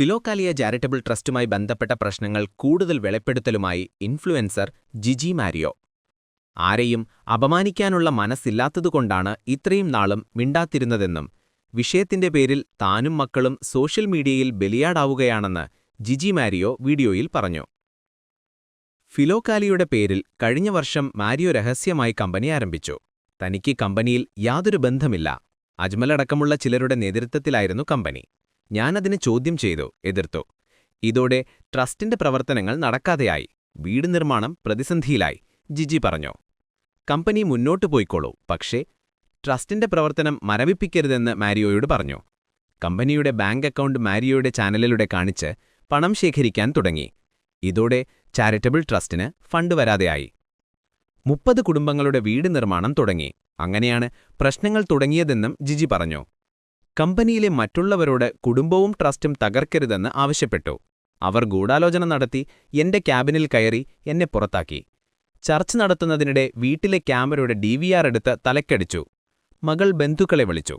Philokalia charitable ട്രസ്റ്റുമായി ബന്ധപ്പെട്ട പ്രശ്നങ്ങൾ കൂടുതൽ വെളിപ്പെടുത്തലുമായി ഇൻഫ്ലുവൻസർ ജിജി മാരിയോ. ആരെയും അപമാനിക്കാനുള്ള മനസ്സില്ലാത്തതുകൊണ്ടാണ് ഇത്രയും നാളും മിണ്ടാത്തിരുന്നതെന്നും വിഷയത്തിന്റെ പേരിൽ താനും മക്കളും സോഷ്യൽ മീഡിയയിൽ ബലിയാടാവുകയാണെന്ന് ജിജി മാരിയോ വീഡിയോയിൽ പറഞ്ഞു. ഫിലോകാലിയുടെ പേരിൽ കഴിഞ്ഞ വർഷം മാരിയോ രഹസ്യമായി കമ്പനി ആരംഭിച്ചു. തനിക്ക് കമ്പനിയിൽ യാതൊരു ബന്ധമില്ല. അജ്മലടക്കമുള്ള ചിലരുടെ നേതൃത്വത്തിലായിരുന്നു കമ്പനി. ഞാനതിനെ ചോദ്യം ചെയ്തു എതിർത്തു. ഇതോടെ ട്രസ്റ്റിന്റെ പ്രവർത്തനങ്ങൾ നടക്കാതെയായി. വീട് നിർമ്മാണം പ്രതിസന്ധിയിലായി ജിജി പറഞ്ഞു. കമ്പനി മുന്നോട്ടു പോയിക്കോളൂ പക്ഷേ ട്രസ്റ്റിന്റെ പ്രവർത്തനം മരവിപ്പിക്കരുതെന്ന് മാരിയോയോട് പറഞ്ഞു. കമ്പനിയുടെ ബാങ്ക് അക്കൗണ്ട് മാരിയോയുടെ ചാനലിലൂടെ കാണിച്ച് പണം ശേഖരിക്കാൻ തുടങ്ങി. ഇതോടെ ചാരിറ്റബിൾ ട്രസ്റ്റിന് ഫണ്ട് വരാതെയായി. മുപ്പത് കുടുംബങ്ങളുടെ വീട് നിർമ്മാണം തുടങ്ങി. അങ്ങനെയാണ് പ്രശ്നങ്ങൾ തുടങ്ങിയതെന്നും ജിജി പറഞ്ഞു. കമ്പനിയിലെ മറ്റുള്ളവരോട് കുടുംബവും ട്രസ്റ്റും തകർക്കരുതെന്ന് ആവശ്യപ്പെട്ടു. അവർ ഗൂഢാലോചന നടത്തി എന്റെ ക്യാബിനിൽ കയറി എന്നെ പുറത്താക്കി. ചർച്ച നടത്തുന്നതിനിടെ വീട്ടിലെ ക്യാമറയുടെ ഡി വി ആർ എടുത്ത് തലക്കടിച്ചു. മകൾ ബന്ധുക്കളെ വിളിച്ചു.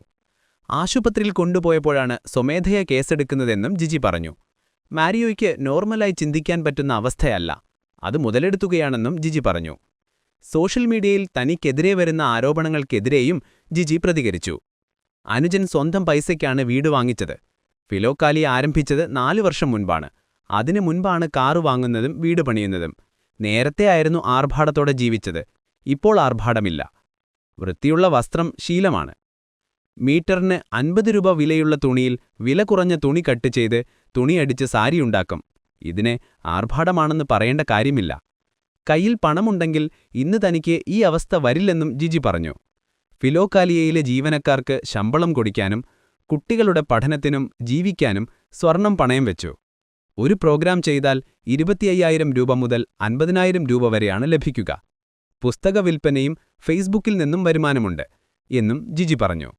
ആശുപത്രിയിൽ കൊണ്ടുപോയപ്പോഴാണ് സ്വമേധയ കേസെടുക്കുന്നതെന്നും ജിജി പറഞ്ഞു. മാരിയോയ്ക്ക് നോർമലായി ചിന്തിക്കാൻ പറ്റുന്ന അവസ്ഥയല്ല. അത് മുതലെടുത്തുകയാണെന്നും ജിജി പറഞ്ഞു. സോഷ്യൽ മീഡിയയിൽ തനിക്കെതിരെ വരുന്ന ആരോപണങ്ങൾക്കെതിരെയും ജിജി പ്രതികരിച്ചു. അനുജൻ സ്വന്തം പൈസയ്ക്കാണ് വീട് വാങ്ങിച്ചത്. ഫിലോക്കാലി ആരംഭിച്ചത് നാലു വർഷം മുൻപാണ്. അതിനു മുൻപാണ് കാറ് വാങ്ങുന്നതും വീട് പണിയുന്നതും. നേരത്തെ ആയിരുന്നു ആർഭാടത്തോടെ ജീവിച്ചത്. ഇപ്പോൾ ആർഭാടമില്ല. വൃത്തിയുള്ള വസ്ത്രം ശീലമാണ്. മീറ്ററിന് അൻപത് രൂപ വിലയുള്ള തുണിയിൽ വില കുറഞ്ഞ തുണി കട്ട് ചെയ്ത് തുണിയടിച്ച് സാരിയുണ്ടാക്കും ഇതിനെ ആർഭാടമാണെന്ന് പറയേണ്ട കാര്യമില്ല. കയ്യിൽ പണമുണ്ടെങ്കിൽ ഇന്ന് തനിക്ക് ഈ അവസ്ഥ വരില്ലെന്നും ജിജി പറഞ്ഞു. ഫിലോകാലിയയിലെ ജീവനക്കാർക്ക് ശമ്പളം കൊടുക്കാനും കുട്ടികളുടെ പഠനത്തിനും ജീവിക്കാനും സ്വർണം പണയം വെച്ചു. ഒരു പ്രോഗ്രാം ചെയ്താൽ ഇരുപത്തിയ്യായിരം രൂപ മുതൽ അൻപതിനായിരം രൂപ വരെയാണ് ലഭിക്കുക. പുസ്തക വിൽപ്പനയും ഫേസ്ബുക്കിൽ നിന്നും വരുമാനമുണ്ട് എന്നും ജിജി പറഞ്ഞു.